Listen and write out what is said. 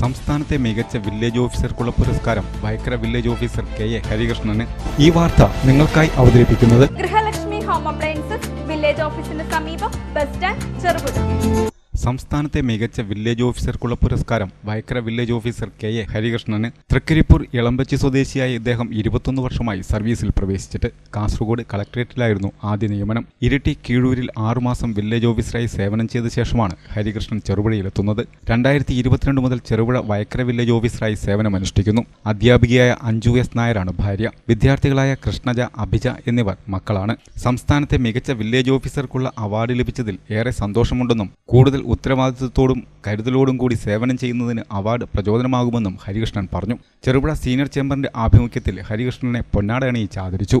സംസ്ഥാനത്തെ മികച്ച വില്ലേജ് ഓഫീസർക്കുള്ള പുരസ്കാരം Vayakkara village officer K A ഹരികൃഷ്ണന്. ഈ വാർത്ത നിങ്ങൾക്കായി അവതരിപ്പിക്കുന്നത് ഗൃഹലക്ഷ്മി ഹോം അപ്ലയൻസസ് വില്ലേജ് ഓഫീസിന് സമീപം ബസ് സ്റ്റാൻഡ് ചെറുപുഴ. സംസ്ഥാനത്തെ മികച്ച വില്ലേജ് ഓഫീസർക്കുള്ള പുരസ്കാരം Vayakkara village officer K A ഹരികൃഷ്ണന്. Trikaripur Elambachi സ്വദേശിയായ ഇദ്ദേഹം ഇരുപത്തൊന്ന് വർഷമായി സർവീസിൽ പ്രവേശിച്ചിട്ട് കാസർഗോഡ് കളക്ടറേറ്റിലായിരുന്നു ആദ്യ നിയമനം. ഇരിട്ടി കീഴൂരിൽ ആറുമാസം വില്ലേജ് ഓഫീസറായി സേവനം ചെയ്ത ശേഷമാണ് ഹരികൃഷ്ണൻ ചെറുപുഴയിലെത്തുന്നത്. രണ്ടായിരത്തി ഇരുപത്തിരണ്ട് മുതൽ ചെറുപുഴ വയക്കര വില്ലേജ് ഓഫീസറായി സേവനമനുഷ്ഠിക്കുന്നു. അധ്യാപികയായ അഞ്ജു എസ് നായരാണ് ഭാര്യ. വിദ്യാർത്ഥികളായ കൃഷ്ണജ അഭിജ എന്നിവർ മക്കളാണ്. സംസ്ഥാനത്തെ മികച്ച വില്ലേജ് ഓഫീസർക്കുള്ള അവാർഡ് ലഭിച്ചതിൽ ഏറെ സന്തോഷമുണ്ടെന്നും കൂടുതൽ ഉത്തരവാദിത്വത്തോടും കരുതലോടും കൂടി സേവനം ചെയ്യുന്നതിന് അവാർഡ് പ്രചോദനമാകുമെന്നും ഹരികൃഷ്ണൻ പറഞ്ഞു. ചെറുപുഴ സീനിയർ ചേംബറിന്റെ ആഭിമുഖ്യത്തിൽ ഹരികൃഷ്ണനെ പൊന്നാട അണിയിച്ച് ആദരിച്ചു